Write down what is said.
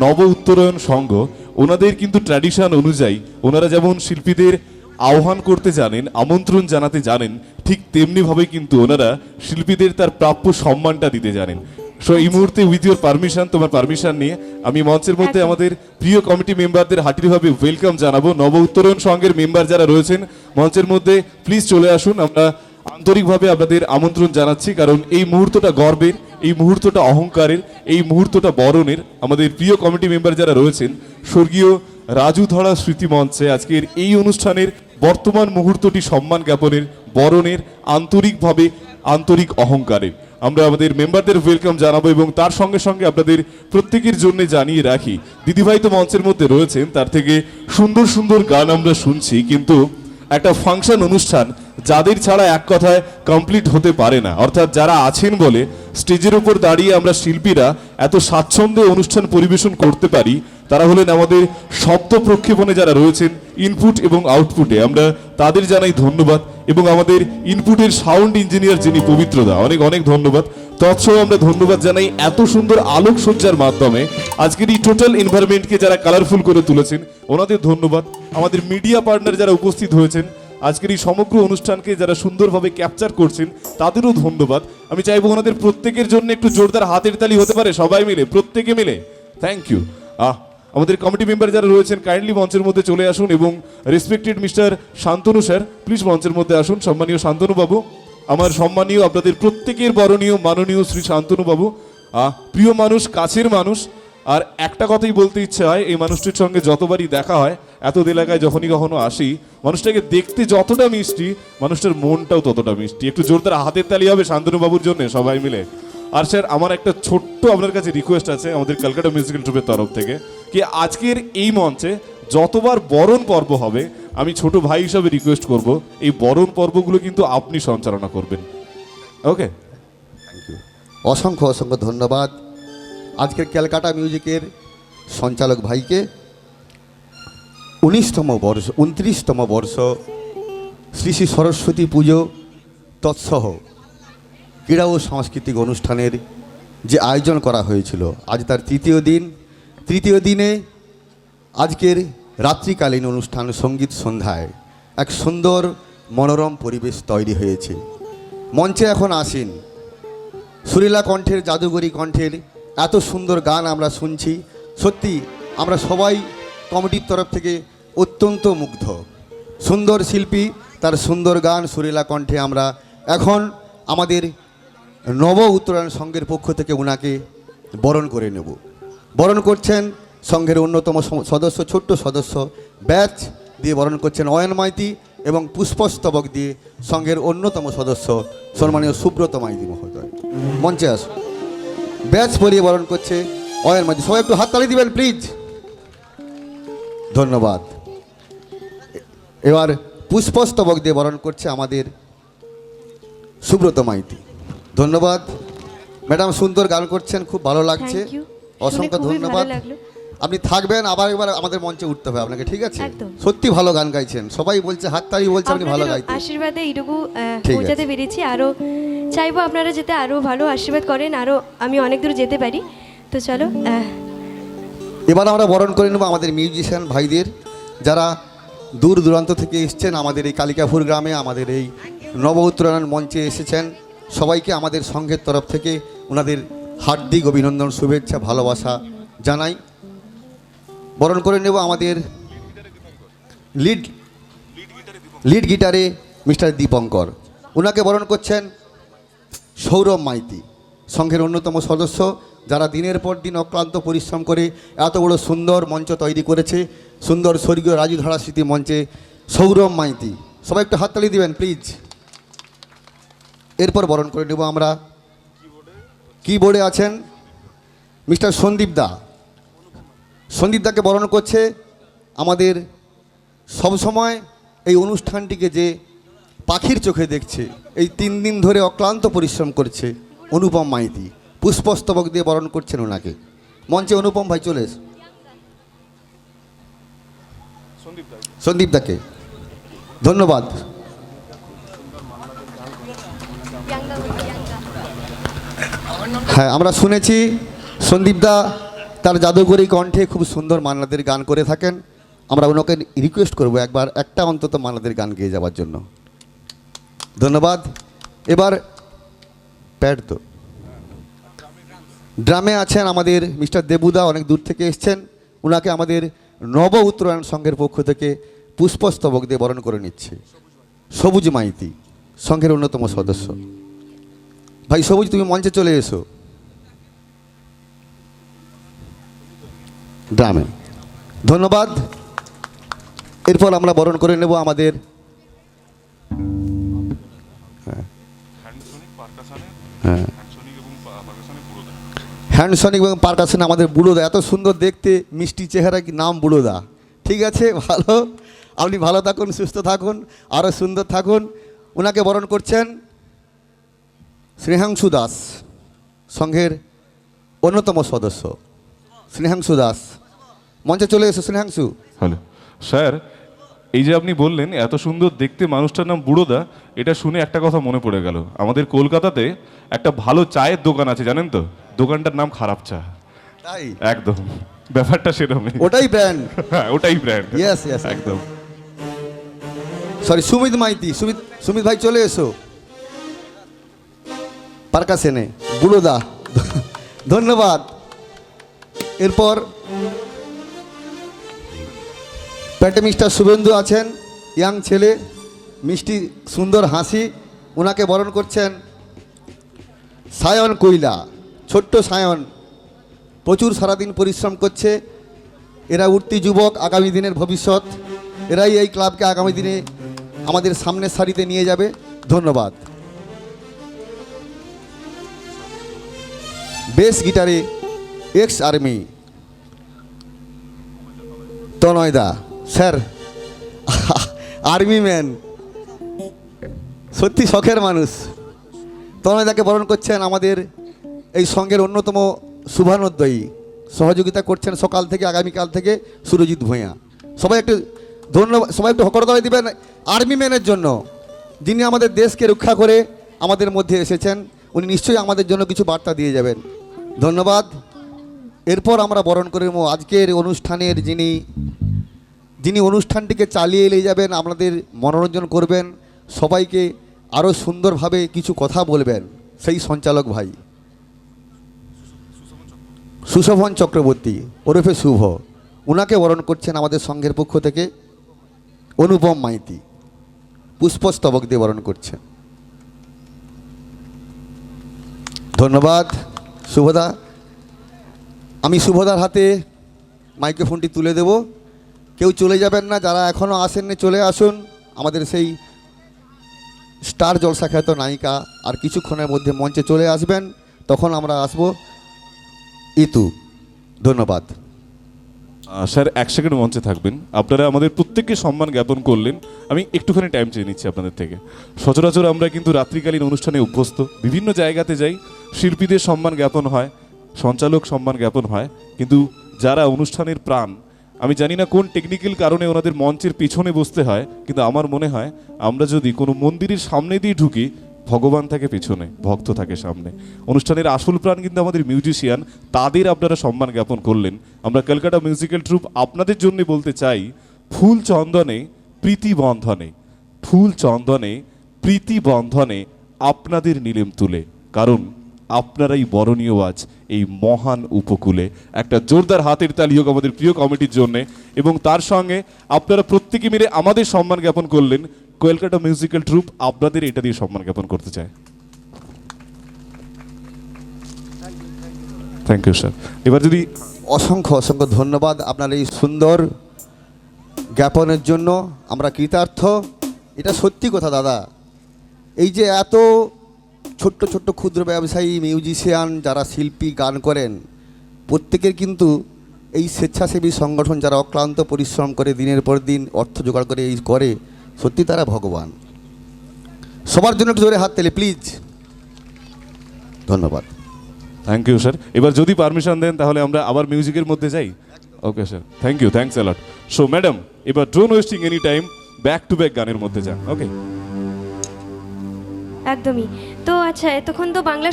নব উত্তরায়ণ সংঘ ওনাদের কিন্তু ট্র্যাডিশন অনুযায়ী ওনারা যেমন শিল্পীদের আহ্বান করতে জানেন আমন্ত্রণ জানাতে জানেন ঠিক তেমনিভাবে কিন্তু ওনারা শিল্পীদের তার প্রাপ্য সম্মানটা দিতে জানেন। সো এই মুহূর্তে উইথ ইউর পারমিশন তোমার পারমিশন নিয়ে আমি মঞ্চের মধ্যে আমাদের প্রিয় কমিটি মেম্বারদের হার্টিভাবে ওয়েলকাম জানাব। নব উত্তরণ সংঘের মেম্বার যারা রয়েছেন মঞ্চের মধ্যে প্লিজ চলে আসুন আমরা আন্তরিকভাবে আপনাদের আমন্ত্রণ জানাচ্ছি কারণ এই মুহূর্তটা গর্বের। এই মুহূর্তটা অহংকারের, এই মুহূর্তটা বরণের। আমাদের প্রিয় কমিটি মেম্বার যারা রয়েছেন, স্বর্গীয় রাজু ধরা স্মৃতি মঞ্চে আজকের এই অনুষ্ঠানের বর্তমান মুহূর্তটি সম্মান জ্ঞাপনের, বরণের আন্তরিকভাবে আন্তরিক অহংকারের। আমরা আমাদের মেম্বারদের ওয়েলকাম জানাব এবং তার সঙ্গে সঙ্গে আপনাদের প্রত্যেকের জন্য জানিয়ে রাখি, দিদিভাই তো মঞ্চের মধ্যে রয়েছেন, তার থেকে সুন্দর সুন্দর গান আমরা শুনছি, কিন্তু একটা ফাংশন অনুষ্ঠান যাদের ছাড়া এক কথায় কমপ্লিট হতে পারে না। অর্থাৎ যারা আছেন বলে স্টেজের উপর দাঁড়িয়ে আমরা শিল্পীরা এত স্বাচ্ছন্দ্যে অনুষ্ঠান পরিবেশন করতে পারি, তারা হলেন আমাদের শব্দ প্রক্ষেপণে যারা রয়েছেন ইনপুট এবং আউটপুটে আমরা তাদের জানাই ধন্যবাদ এবং আমাদের ইনপুটের সাউন্ড ইঞ্জিনিয়ার যিনি পবিত্রদা, অনেক অনেক ধন্যবাদ। তৎসহ আমরা ধন্যবাদ জানাই এত সুন্দর আলোকসজ্জার মাধ্যমে। আজকের এই টোটাল এনভায়রনমেন্টকে যারা কালারফুল করে তুলেছেন, ওনাদের ধন্যবাদ। আমাদের মিডিয়া পার্টনার যারা উপস্থিত হয়েছেন আজকের এই সমগ্র অনুষ্ঠানকে যারা সুন্দরভাবে ক্যাপচার করছেন তাদেরও ধন্যবাদ। আমি চাইব ওনাদের প্রত্যেকের জন্য একটু জোরদার হাতের তালি হতে পারে সবাই মিলে প্রত্যেকে মিলে। থ্যাংক ইউ আহ আমাদের কমিটি মেম্বার যারা রয়েছেন কাইন্ডলি মঞ্চের মধ্যে চলে আসুন এবং respected mister Shantanu sir please মঞ্চের মধ্যে আসুন। সম্মানীয় শান্তনু বাবু আমার সম্মানীয় আপনাদের প্রত্যেকের বরণীয় মাননীয় শ্রী শান্তনু বাবু আহ, প্রিয় মানুষ কাছের মানুষ আর একটা কথাই বলতে ইচ্ছে হয় এই মানুষটির সঙ্গে যতবারই দেখা হয় এত এলাকায় যখনই কখনো আসি, মানুষটাকে দেখতে যতটা মিষ্টি, মানুষটার মনটাও ততটা মিষ্টি। একটু জোরদার হাতের তালি হবে শান্তনুবাবুর জন্য সবাই মিলে। আর স্যার, আমার একটা ছোট্ট আপনার কাছে রিকোয়েস্ট আছে আমাদের ক্যালকাটা মিউজিক্যাল ট্রুপের তরফ থেকে, কি আজকের এই মঞ্চে যতবার বরণ পর্ব হবে, আমি ছোট ভাই হিসাবে রিকোয়েস্ট করব, এই বরণ পর্বগুলো কিন্তু আপনি সঞ্চালনা করবেন। ওকে অসংখ্য অসংখ্য ধন্যবাদ। আজকের ক্যালকাটা মিউজিকের সঞ্চালক ভাইকে উনিশতম বর্ষ, উনত্রিশতম বর্ষ শ্রী শ্রী সরস্বতী পুজো তৎসহ ক্রীড়া ও সাংস্কৃতিক অনুষ্ঠানের যে আয়োজন করা হয়েছিল, আজ তার তৃতীয় দিন। তৃতীয় দিনে আজকের রাত্রিকালীন অনুষ্ঠান সংগীত সন্ধ্যায় এক সুন্দর মনোরম পরিবেশ তৈরি হয়েছে। মঞ্চে এখন আসেন সুরেলা কণ্ঠের জাদুগরি কণ্ঠের এত সুন্দর গান আমরা শুনছি। সত্যি আমরা সবাই কমিটির তরফ থেকে অত্যন্ত মুগ্ধ। সুন্দর শিল্পী, তার সুন্দর গান সুরেলা কণ্ঠে আমরা এখন আমাদের নব উত্তরায়ণ সংঘের পক্ষ থেকে ওনাকে বরণ করে নেব। বরণ করছেন সংঘের অন্যতম সদস্য, ছোট্ট সদস্য ব্যাচ দিয়ে বরণ করছেন অয়ন মাইতি এবং পুষ্পস্তবক দিয়ে সংঘের অন্যতম সদস্য সম্মানীয় সুব্রত মাইতি মহোদয়। মঞ্চে আস ব্যাচ পরিয়ে বরণ করছে অয়ন মাইতি। সবাই একটু হাততালি দিবেন, প্লিজ। ধন্যবাদ। এবার পুষ্পস্তবক দিয়ে বরণ করছে আমাদের সুব্রত মাইতি। ধন্যবাদ। ম্যাডাম সুন্দর গান করছেন খুব ভালো লাগছে। অসংখ্য ধন্যবাদ। আপনি থাকবেন আবার একবার আমাদের মঞ্চে উঠতে হবে আপনাকে ঠিক আছে? সত্যি ভালো গান গাইছেন। সবাই বলছে হাততালি বলছে আপনি ভালো গাইতেন। আশীর্বাদে এইটুকু পৌঁছাতে পেরেছি। আরও চাইব আপনারা যেতে আরও ভালো আশীর্বাদ করেন আরও আমি অনেক দূর যেতে পারি। তো চলো এবার আমরা বরণ করে নেব আমাদের মিউজিশিয়ান ভাইদের, যারা দূর দূরান্ত থেকে এসছেন আমাদের এই কালিকাপুর গ্রামে, আমাদের এই নব উত্তরায়ণ মঞ্চে এসেছেন। সবাইকে আমাদের সংঘের তরফ থেকে ওনাদের হার্দিক অভিনন্দন, শুভেচ্ছা, ভালোবাসা জানাই। বরণ করে নেব আমাদের লিড লিড গিটারে মিস্টার দীপঙ্কর। ওনাকে বরণ করছেন সৌরভ মাইতি সংঘের অন্যতম সদস্য। যারা দিনের পর দিন অক্লান্ত পরিশ্রম করে এত বড় সুন্দর মঞ্চ তৈরি করেছে, সুন্দর স্বর্গীয় রাজু রাজুধারা স্মৃতি মঞ্চে সৌরভ মাইতি। সবাই একটু হাততালি দিবেন প্লিজ এরপর বরণ করে নেব আমরা। কিবোর্ডে আছেন মিস্টার সন্দীপ দা। সন্দীপ দাকে বরণ করছে আমাদের সবসময় এই অনুষ্ঠানটিকে যে পাখির চোখে দেখছে, এই তিন দিন ধরে অক্লান্ত পরিশ্রম করছে অনুপম মাইতি। পুষ্পস্তবক দিয়ে বরণ করছেন ওনাকে। মঞ্চে অনুপম ভাই চলে এস সন্দীপ দাকে। ধন্যবাদ। হ্যাঁ আমরা শুনেছি সন্দীপ দা তার জাদুকরী কণ্ঠে খুব সুন্দর মান্নাদের গান করে থাকেন। আমরা ওনাকে রিকোয়েস্ট করব একবার একটা অন্তত মান্নাদের গান গেয়ে যাওয়ার জন্য। ধন্যবাদ। এবার প্যাড তো ড্রামে আছেন আমাদের মিস্টার দেবুদা, অনেক দূর থেকে এসছেন। ওনাকে আমাদের নব উত্তরায়ণ সংঘের পক্ষ থেকে পুষ্পস্তবক দিয়ে বরণ করে নিচ্ছে। সবুজ মাইতি, সংঘের অন্যতম সদস্য। ভাই, সবুজ, তুমি মঞ্চে চলে এসো। ড্রামে ধন্যবাদ। এরপর আমরা বরণ করে নেব আমাদের হ্যাঁ। হ্যাঁ। হ্যান্ডসনিক এবং পারকাশন আমাদের বুড়োদা, এত সুন্দর দেখতে, মিষ্টি চেহারা কি নাম বুড়োদা? ঠিক আছে, ভালো? আপনি ভালো থাকুন, সুস্থ থাকুন আরও সুন্দর থাকুন। ওনাকে বরণ করছেন স্নেহাংশু দাস সংঘের অন্যতম সদস্য। স্নেহাংশু দাস, মঞ্চে চলে এসো স্নেহাংশু। হ্যালো। স্যার, এই যে আপনি বললেন, এত সুন্দর দেখতে মানুষটার নাম বুড়োদা, এটা শুনে একটা কথা মনে পড়ে গেল। আমাদের কলকাতাতে একটা ভালো চায়ের দোকান আছে, জানেন তো? দোকানটার নাম খারাপ চা। তাই? একদম। ব্যাপারটা সেরকমই ওটাই ব্র্যান্ড হ্যাঁ ওটাই ব্র্যান্ড Yes, yes. একদম। সরি সুমিত মাইতি সুমিত সুমিত ভাই চলে এসো। পার্কাসেনে বুড়োদা ধন্যবাদ। এরপর প্যাটে মিস্টার শুভেন্দু আছেন ইয়াং ছেলে মিষ্টি সুন্দর হাসি ওনাকে বরণ করছেন সায়ন কইলা ছোট্ট সায়ন প্রচুর সারাদিন পরিশ্রম করছে। এরা উঠতি যুবক, আগামী দিনের ভবিষ্যৎ। এরাই এই ক্লাবকে আগামী দিনে আমাদের সামনের সারিতে নিয়ে যাবে। ধন্যবাদ। বেস গিটারে এক্স আর্মি। তনয়দা স্যার, আর্মি ম্যান। সত্যি শখের মানুষ। তনয়দাকে বরণ করছেন আমাদের এই সঙ্গের অন্যতম শুভানোদ্দয়ী সহযোগিতা করছেন সকাল থেকে, আগামীকাল থেকে সুরজিৎ ভূঁইয়া। সবাই একটু ধন্যবাদ, সবাই একটু হকরদয় দিবেন আর্মি ম্যানের জন্য। যিনি আমাদের দেশকে রক্ষা করে আমাদের মধ্যে এসেছেন, উনি নিশ্চয়ই আমাদের জন্য কিছু বার্তা দিয়ে যাবেন। ধন্যবাদ। এরপর আমরা বরণ করে নেব আজকের অনুষ্ঠানের যিনি যিনি অনুষ্ঠানটিকে চালিয়ে নিয়ে যাবেন আপনাদের মনোরঞ্জন করবেন, সবাইকে আরও সুন্দরভাবে কিছু কথা বলবেন, সেই সঞ্চালক ভাই। সুশোভন চক্রবর্তী, ওরফে শুভ ওনাকে বরণ করছেন আমাদের সংঘের পক্ষ থেকে অনুপম মাইতি, পুষ্পস্তবক দিয়ে বরণ করছেন। ধন্যবাদ, শুভদা। আমি শুভদার হাতে মাইক্রোফোনটি তুলে দেব। কেউ চলে যাবেন না, যারা এখনও আসেননি, চলে আসুন। আমাদের সেই স্টার জলসা খ্যাত নায়িকা আর কিছুক্ষণের মধ্যে মঞ্চে চলে আসবেন, তখন আমরা আসব। ইতু, ধন্যবাদ। স্যার, এক সেকেন্ড মঞ্চে থাকবেন। আপনারা আমাদের প্রত্যেককে সম্মান জ্ঞাপন করলেন। আমি একটুখানি টাইম চেয়ে নিচ্ছি আপনাদের থেকে। সচরাচর আমরা কিন্তু রাত্রিকালীন অনুষ্ঠানে অভ্যস্ত। বিভিন্ন জায়গাতে যাই, শিল্পীদের সম্মান জ্ঞাপন হয়, সঞ্চালক সম্মান জ্ঞাপন হয়। কিন্তু যারা অনুষ্ঠানের প্রাণ, আমি জানি না কোন টেকনিক্যাল কারণে ওনাদের মঞ্চের পিছনে বসতে হয়, কিন্তু আমার মনে হয় আমরা যদি কোনো মন্দিরের সামনে দিয়ে ঢুকি ভগবান থাকে পিছনে, ভক্ত থাকে সামনে। অনুষ্ঠানের আসল প্রাণ কিন্তু আমাদের মিউজিশিয়ান, তাদের আপনারা সম্মান জ্ঞাপন করলেন। আমরা কলকাতা মিউজিক্যাল ট্রুপ আপনাদের জন্য বলতে চাই, ফুল চন্দনে, প্রীতি বন্ধনে, ফুল চন্দনে, প্রীতি বন্ধনে আপনাদের নিলেম তুলে। কারণ আপনারাই বরণীয় আজ এই মহান উপকূলে। একটা জোরদার হাতের তালি হোক আমাদের প্রিয় কমিটির জন্য। এবং তার সঙ্গে আপনারা প্রত্যেকে মিলে আমাদের সম্মান জ্ঞাপন করলেন কলকাতা মিউজিক্যাল ট্রুপ আপনাদের এটা দিয়ে সম্মান জ্ঞাপন করতে চায়। থ্যাংক ইউ স্যার এবার যদি অসংখ্য অসংখ্য ধন্যবাদ আপনার এই সুন্দর জ্ঞাপনের জন্য। আমরা কৃতার্থ। এটা সত্যি কথা, দাদা। এই যে এত ছোট্ট ছোট্ট, ক্ষুদ্র ব্যবসায়ী, মিউজিশিয়ান যারা শিল্পী, গান করেন, প্রত্যেকের কিন্তু এই স্বেচ্ছাসেবী সংগঠন যারা অক্লান্ত পরিশ্রম করে দিনের পর দিন অর্থ জোগাড় করে এই করে সত্যি তারা ভগবান। সবার জন্য একটু জোরে হাত তেলে প্লিজ ধন্যবাদ। থ্যাংক ইউ স্যার এবার যদি পারমিশন দেন তাহলে আমরা আবার মিউজিকের মধ্যে যাই। Okay sir thank you thanks a lot so madam এবার drone wasting any time back to back গানের মধ্যে যান। ওকে একদমই। তো আচ্ছা এতক্ষণ তো বাংলা